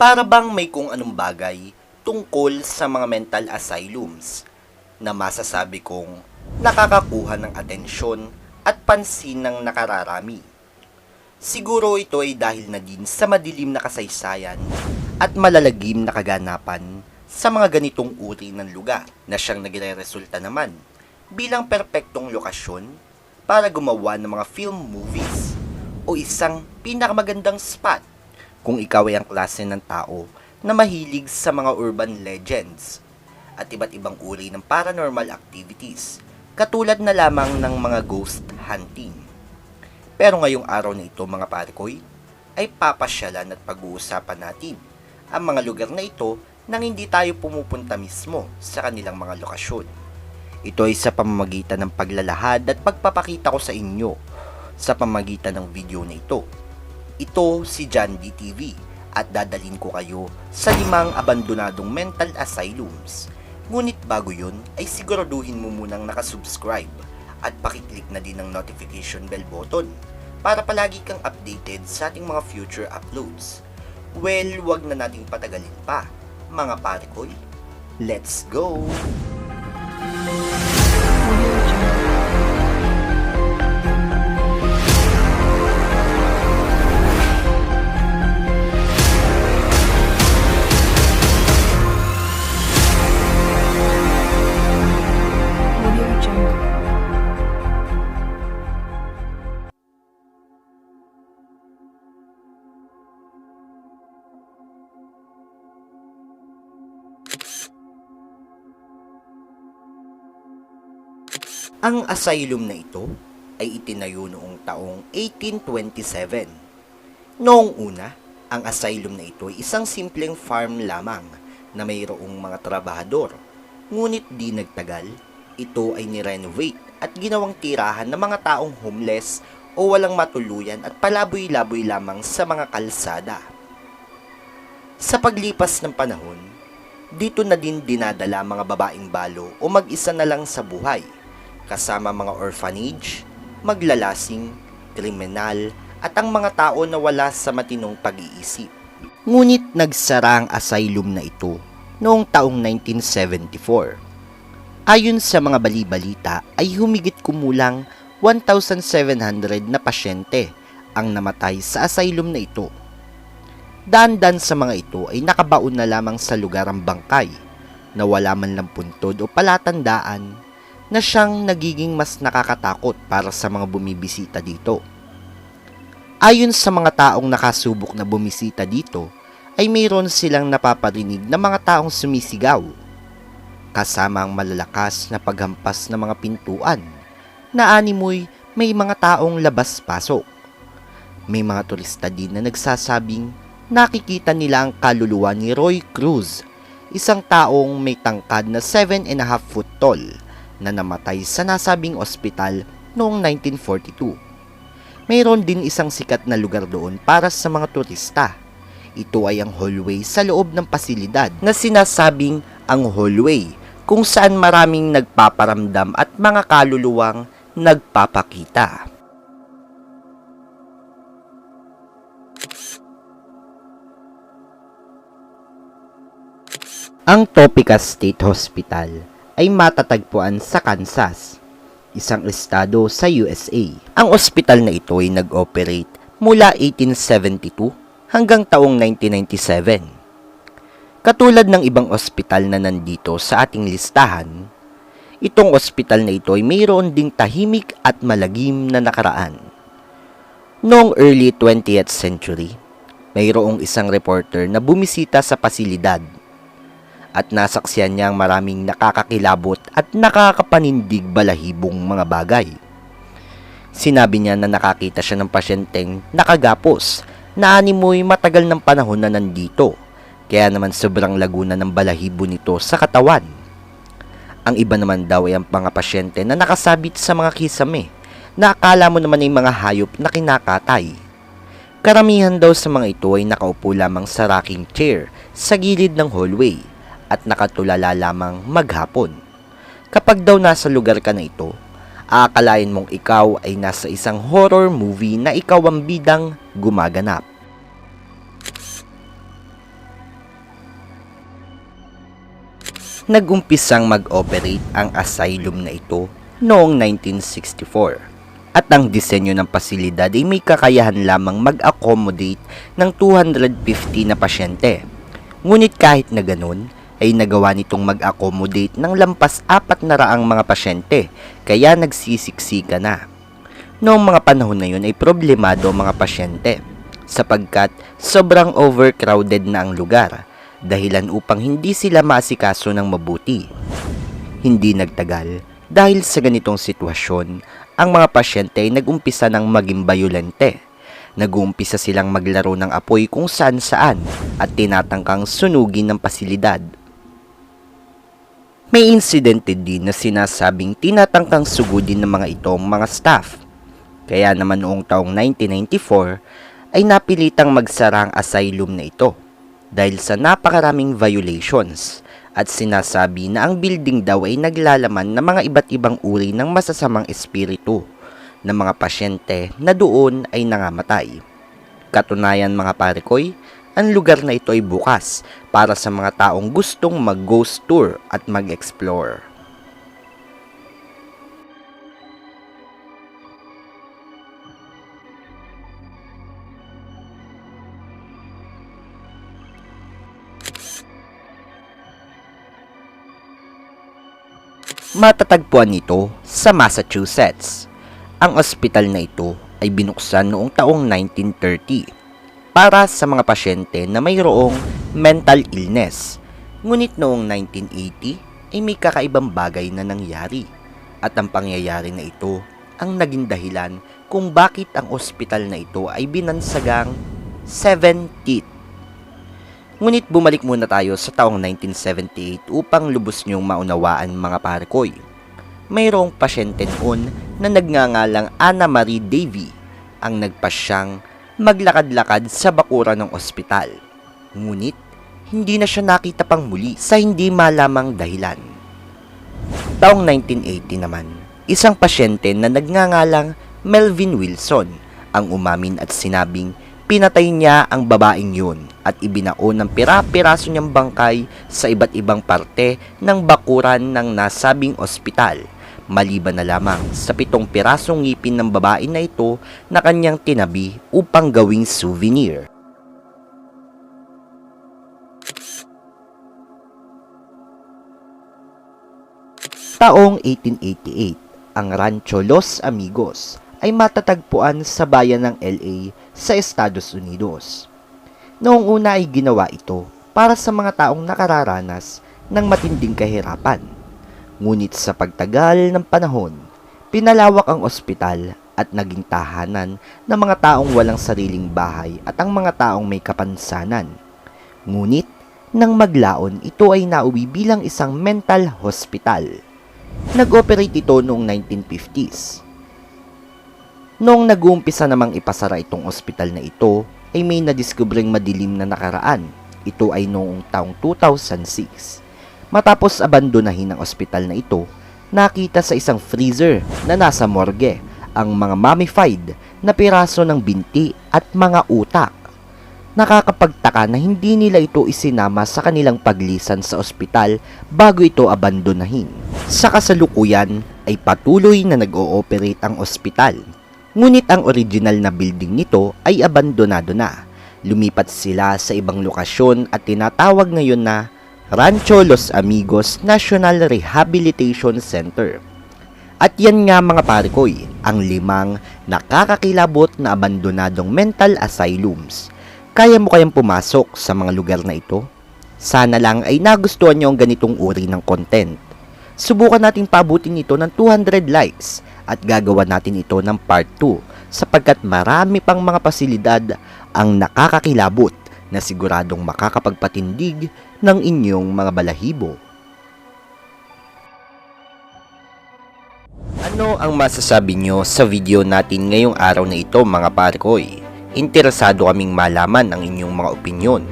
Para bang may kung anong bagay tungkol sa mga mental asylums na masasabi kong nakakakuha ng atensyon at pansin ng nakararami. Siguro ito ay dahil na din sa madilim na kasaysayan at malalagim na kaganapan sa mga ganitong uri ng lugar na siyang nagre-resulta naman bilang perpektong lokasyon para gumawa ng mga film movies o isang pinakamagandang spot kung ikaw ay ang klase ng tao na mahilig sa mga urban legends at iba't ibang uri ng paranormal activities katulad na lamang ng mga ghost hunting. Pero ngayong araw na ito mga parikoy, ay papasyalan at pag-uusapan natin ang mga lugar na ito nang hindi tayo pumupunta mismo sa kanilang mga lokasyon. Ito ay sa pamamagitan ng paglalahad at pagpapakita ko sa inyo sa pamamagitan ng video na ito. Ito si John D. TV at dadalhin ko kayo sa limang abandonadong mental asylums. Ngunit bago yun ay siguraduhin mo munang nakasubscribe at pakiclick na din ng notification bell button para palagi kang updated sa ating mga future uploads. Well, wag na nating patagalin pa, mga pare koy. Let's go! Ang asylum na ito ay itinayo noong taong 1827. Noong una, ang asylum na ito ay isang simpleng farm lamang na mayroong mga trabahador. Ngunit di nagtagal, ito ay nirenovate at ginawang tirahan ng mga taong homeless o walang matuluyan at palaboy-laboy lamang sa mga kalsada. Sa paglipas ng panahon, dito na din dinadala mga babaeng balo o mag-isa na lang sa buhay kasama mga orphanage, maglalasing, kriminal, at ang mga tao na wala sa matinong pag-iisip. Ngunit nagsara ang asylum na ito noong taong 1974. Ayon sa mga bali-balita ay humigit kumulang 1,700 na pasyente ang namatay sa asylum na ito. Dandan sa mga ito ay nakabaon na lamang sa lugar ang bangkay na wala man lang puntod o palatandaan na siyang nagiging mas nakakatakot para sa mga bumibisita dito. Ayon sa mga taong nakasubok na bumisita dito, ay mayroon silang napaparinig na mga taong sumisigaw, kasama ang malalakas na paghampas ng mga pintuan, na animoy may mga taong labas-pasok. May mga turista din na nagsasabing nakikita nila ang kaluluwa ni Roy Cruz, isang taong may tangkad na 7 and a half foot tall na namatay sa nasabing ospital noong 1942. Mayroon din isang sikat na lugar doon para sa mga turista. Ito ay ang hallway sa loob ng pasilidad na sinasabing ang hallway kung saan maraming nagpaparamdam at mga kaluluwang nagpapakita. Ang Topeka State Hospital ay matatagpuan sa Kansas, isang estado sa USA. Ang ospital na ito ay nag-operate mula 1872 hanggang taong 1997. Katulad ng ibang ospital na nandito sa ating listahan, itong ospital na ito ay mayroon ding tahimik at malagim na nakaraan. Noong early 20th century, mayroong isang reporter na bumisita sa pasilidad at nasaksiyan niya ang maraming nakakakilabot at nakakapanindig balahibong mga bagay. Sinabi niya na nakakita siya ng pasyenteng nakagapos na animoy matagal ng panahon na nandito, kaya naman sobrang laguna ng balahibo nito sa katawan. Ang iba naman daw ay ang mga pasyente na nakasabit sa mga kisame na akala mo naman ay mga hayop na kinakatay. Karamihan daw sa mga ito ay nakaupo lamang sa rocking chair sa gilid ng hallway at nakatulala lamang maghapon. Kapag daw nasa lugar ka na ito, aakalain mong ikaw ay nasa isang horror movie na ikaw ang bidang gumaganap. Nagumpisang mag-operate ang asylum na ito noong 1964 at ang disenyo ng pasilidad ay may kakayahan lamang mag-accommodate ng 250 na pasyente. Ngunit kahit na ganun, ay nagawa nitong mag-accommodate ng lampas apat na raang mga pasyente kaya nagsisiksika na. Noong mga panahon na yun ay problemado ang mga pasyente sapagkat sobrang overcrowded na ang lugar dahilan upang hindi sila maasikaso ng mabuti. Hindi nagtagal dahil sa ganitong sitwasyon, ang mga pasyente ay nag-umpisa ng maging bayolente. Nag-uumpisa silang maglaro ng apoy kung saan saan at tinatangkang sunugin ng pasilidad. May insidente din na sinasabing tinatangkang sugudin ng mga itong mga staff. Kaya naman noong taong 1994 ay napilitang magsara ang asylum na ito dahil sa napakaraming violations at sinasabi na ang building daw ay naglalaman ng mga iba't ibang uri ng masasamang espiritu ng mga pasyente na doon ay nangamatay. Katunayan mga parekoy, ang lugar na ito ay bukas para sa mga taong gustong mag-ghost tour at mag-explore. Matatagpuan ito sa Massachusetts. Ang ospital na ito ay binuksan noong taong 1930 para sa mga pasyente na mayroong mental illness. Ngunit noong 1980 ay may kakaibang bagay na nangyari at ang pangyayari na ito ang naging dahilan kung bakit ang ospital na ito ay binansagang Seven Teeth. Ngunit bumalik muna tayo sa taong 1978 upang lubos niyong maunawaan mga parekoy. Mayroong pasyente noon na nagngangalang Anna Marie Davy ang nagpasyang maglakad-lakad sa bakura ng ospital. Ngunit hindi na siya nakita pang muli sa hindi malamang dahilan. Taong 1980 naman, isang pasyente na nagngangalang Melvin Wilson ang umamin at sinabing pinatay niya ang babaeng yun at ibinaon ng pira-piraso niyang bangkay sa iba't ibang parte ng bakuran ng nasabing ospital maliban na lamang sa pitong pirasong ngipin ng babae na ito na kanyang tinabi upang gawing souvenir. Taong 1888, ang Rancho Los Amigos ay matatagpuan sa bayan ng LA sa Estados Unidos. Noong una ay ginawa ito para sa mga taong nakararanas ng matinding kahirapan. Ngunit sa pagtagal ng panahon, pinalawak ang ospital at naging tahanan ng mga taong walang sariling bahay at ang mga taong may kapansanan. Ngunit, nang maglaon, ito ay nauwi bilang isang mental hospital. Nag-operate ito noong 1950s. Noong nag-uumpisa namang ipasara itong ospital na ito, ay may nadiskubreng madilim na nakaraan. Ito ay noong taong 2006. Matapos abandonahin ang ospital na ito, nakita sa isang freezer na nasa morgue ang mga mummified na piraso ng binti at mga utak. Nakakapagtaka na hindi nila ito isinama sa kanilang paglisan sa ospital bago ito abandonahin. Sa kasalukuyan ay patuloy na nag-ooperate ang ospital. Ngunit ang original na building nito ay abandonado na. Lumipat sila sa ibang lokasyon at tinatawag ngayon na Rancho Los Amigos National Rehabilitation Center. At yan nga mga parikoy, ang limang nakakakilabot na abandonadong mental asylums. Kaya mo kayang pumasok sa mga lugar na ito? Sana lang ay nagustuhan nyo ang ganitong uri ng content. Subukan natin pabutin ito ng 200 likes at gagawa natin ito ng part 2 sapagkat marami pang mga pasilidad ang nakakakilabot na siguradong makakapagpatindig ng inyong mga balahibo. Ano ang masasabi nyo sa video natin ngayong araw na ito mga parkoy? Interesado kaming malaman ang inyong mga opinyon.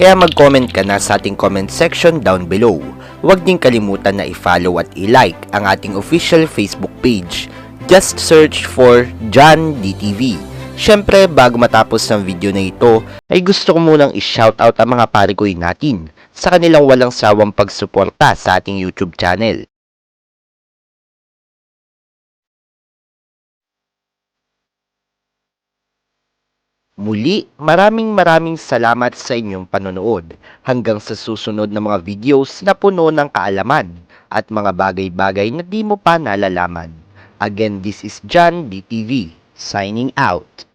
Kaya mag-comment ka na sa ating comment section down below. Huwag din kalimutan na i-follow at i-like ang ating official Facebook page. Just search for John DTV. Syempre, bago matapos ng video na ito, ay gusto ko munang i-shoutout ang mga parikoy natin sa kanilang walang sawang pagsuporta sa ating YouTube channel. Muli, maraming maraming salamat sa inyong panonood hanggang sa susunod na mga videos na puno ng kaalaman at mga bagay-bagay na di mo pa nalalaman. Again, this is John DTV, signing out.